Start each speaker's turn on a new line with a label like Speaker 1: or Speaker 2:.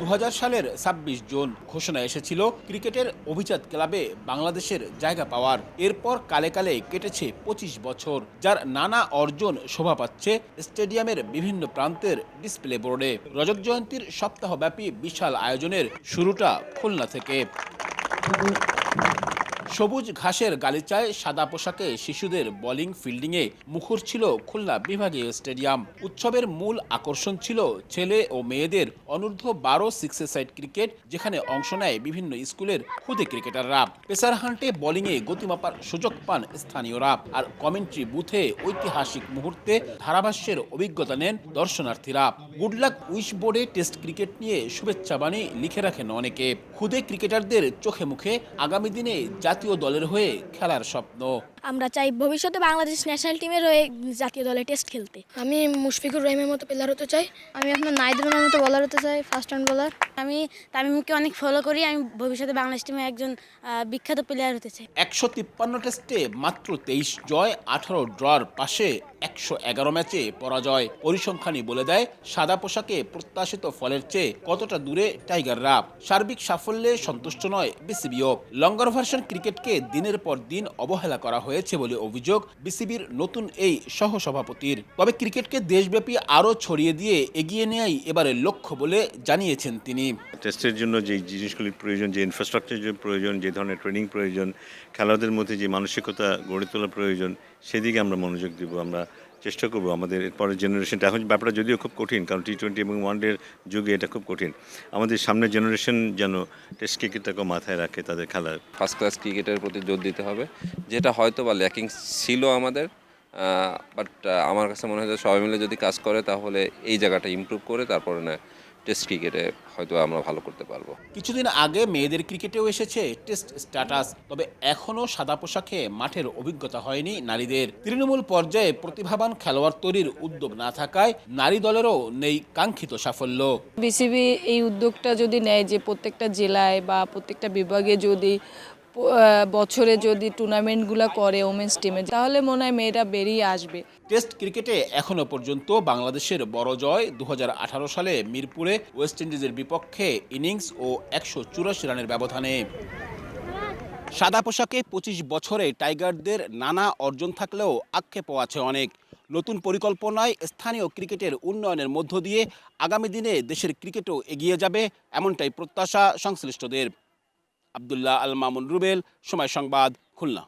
Speaker 1: দু হাজার সালের ছাব্বিশ জুন ঘোষণা এসেছিল ক্রিকেটের অভিজাত ক্লাবে বাংলাদেশের জায়গা পাওয়ার। এরপর কালে কালে কেটেছে পঁচিশ বছর, যার নানা অর্জন শোভা পাচ্ছে স্টেডিয়ামের বিভিন্ন প্রান্তের ডিসপ্লে বোর্ডে। রজক জয়ন্তীর সপ্তাহব্যাপী বিশাল আয়োজনের শুরুটা খুলনা থেকে। সবুজ ঘাসের গালিচায় সাদা পোশাকে শিশুদের বোলিং ফিল্ডিংয়ে মুখর ছিল খুলনা বিভাগীয় স্টেডিয়াম। উৎসবের মূল আকর্ষণ ছিল ছেলে ও মেয়েদের অনূর্ধ্ব বারো সিক্স সাইড ক্রিকেট, যেখানে অংশ নেয় বিভিন্ন স্কুলের খুদে ক্রিকেটাররা। পেসার হান্টে বোলিংয়ে গতিমাপার সুযোগ পান স্থানীয়রা। আর কমেন্ট্রি বুথে ঐতিহাসিক মুহূর্তে ধারাভাষ্যের অভিজ্ঞতা নেন দর্শনার্থীরা। গুডলাক উইশ বোর্ডে টেস্ট ক্রিকেট নিয়ে শুভেচ্ছা বাণী লিখে রাখেন অনেকে। খুদে ক্রিকেটারদের চোখে মুখে আগামী দিনে জাতীয় দলের হয়ে খেলার স্বপ্ন।
Speaker 2: আমরা চাই ভবিষ্যতে বাংলাদেশ ন্যাশনাল টিমের হয়ে জাতীয় দলে টেস্ট খেলতে।
Speaker 3: আমি মুশফিকুর রহিমের মতো প্লেয়ার হতে চাই।
Speaker 4: আমি আপনার নাইদুলের মতো বলার হতে চাই ফার্স্ট হ্যান্ড বলার আমি তামিমকে অনেক ফলো করি আমি ভবিষ্যতে বাংলাদেশ টিমে একজন বিখ্যাত প্লেয়ার হতে চাই।
Speaker 1: একশো তিপ্পান্ন টেস্টে মাত্র তেইশ জয় আঠারো ড্রর পাশে একশো এগারো ম্যাচে পরাজয়। পরিসংখ্যানই বলে দেয় সাদা পোশাকে প্রত্যাশিত ফলের চেয়ে কতটা দূরে টাইগার টাইগাররা? সার্বিক সাফল্যে সন্তুষ্ট নয় বিসিবিও। লঙ্গার ভার্সন ক্রিকেটকে দিনের পর দিন অবহেলা করা হয়েছে বলে অভিযোগ বিসিবির নতুন এই সহসভাপতির। তবে ক্রিকেটকে দেশব্যাপী আরও ছড়িয়ে দিয়ে এগিয়ে নেয়াই এবারে লক্ষ্য বলে জানিয়েছেন তিনি।
Speaker 5: টেস্টের জন্য যে জিনিসগুলির প্রয়োজন, যে ইনফ্রাস্ট্রাকচার প্রয়োজন, যে ধরনের ট্রেনিং প্রয়োজন, খেলোয়াড়দের মধ্যে যে মানসিকতা গড়ে তোলা প্রয়োজন, সেদিকে আমরা মনোযোগ দিব। আমরা চেষ্টা করব আমাদের পরের জেনারেশনটা এখন ব্যাপারটা যদিও খুব কঠিন, কারণ টি টোয়েন্টি এবং ওয়ানডের যুগে এটা খুব কঠিন। আমাদের সামনের জেনারেশন যেন টেস্ট ক্রিকেটটাকে মাথায় রাখে তাদের খেলার।
Speaker 6: ফার্স্ট ক্লাস ক্রিকেটের প্রতি জোর দিতে হবে। যেটা হয়তো বা ল্যাকিং ছিল আমাদের বাট আমার কাছে মনে হয় যে সবাই মিলে যদি কাজ করে, তাহলে এই জায়গাটা ইম্প্রুভ করে, তারপরে না টেস্ট ক্রিকেটে হয়তো আমরা ভালো করতে পারব।
Speaker 1: কিছুদিন আগে মেয়েদের ক্রিকেটেও এসেছে টেস্ট স্ট্যাটাস তবে এখনও সাদা পোশাকে মাঠের অভিজ্ঞতা হয়নি নারীদের। তৃণমূল পর্যায়ে প্রতিভাবান খেলোয়াড় তৈরির উদ্যোগ না থাকায় নারী দলেরও নেই কাঙ্ক্ষিত সাফল্য।
Speaker 7: বিসিবি এই উদ্যোগটা যদি নেয় যে প্রত্যেকটা জেলায় বা প্রত্যেকটা বিভাগে যদি বছরে যদি টুর্নামেন্টগুলো করে ওমেন্স টিমে তাহলে মনে হয় মেয়েরা বেরিয়ে আসবে।
Speaker 1: টেস্ট ক্রিকেটে এখনও পর্যন্ত বাংলাদেশের বড় জয় দু হাজার আঠারো সালে মিরপুরে ওয়েস্ট ইন্ডিজের বিপক্ষে ইনিংস ও একশো চুরাশি রানের ব্যবধানে। সাদা পোশাকে পঁচিশ বছরে টাইগারদের নানা অর্জন থাকলেও আক্ষেপও আছে অনেক। নতুন পরিকল্পনায় স্থানীয় ক্রিকেটের উন্নয়নের মধ্য দিয়ে আগামী দিনে দেশের ক্রিকেটও এগিয়ে যাবে, এমনটাই প্রত্যাশা সংশ্লিষ্টদের। আবদুল্লাহ আল মামুন রুবেল সময় সংবাদ খুলনা।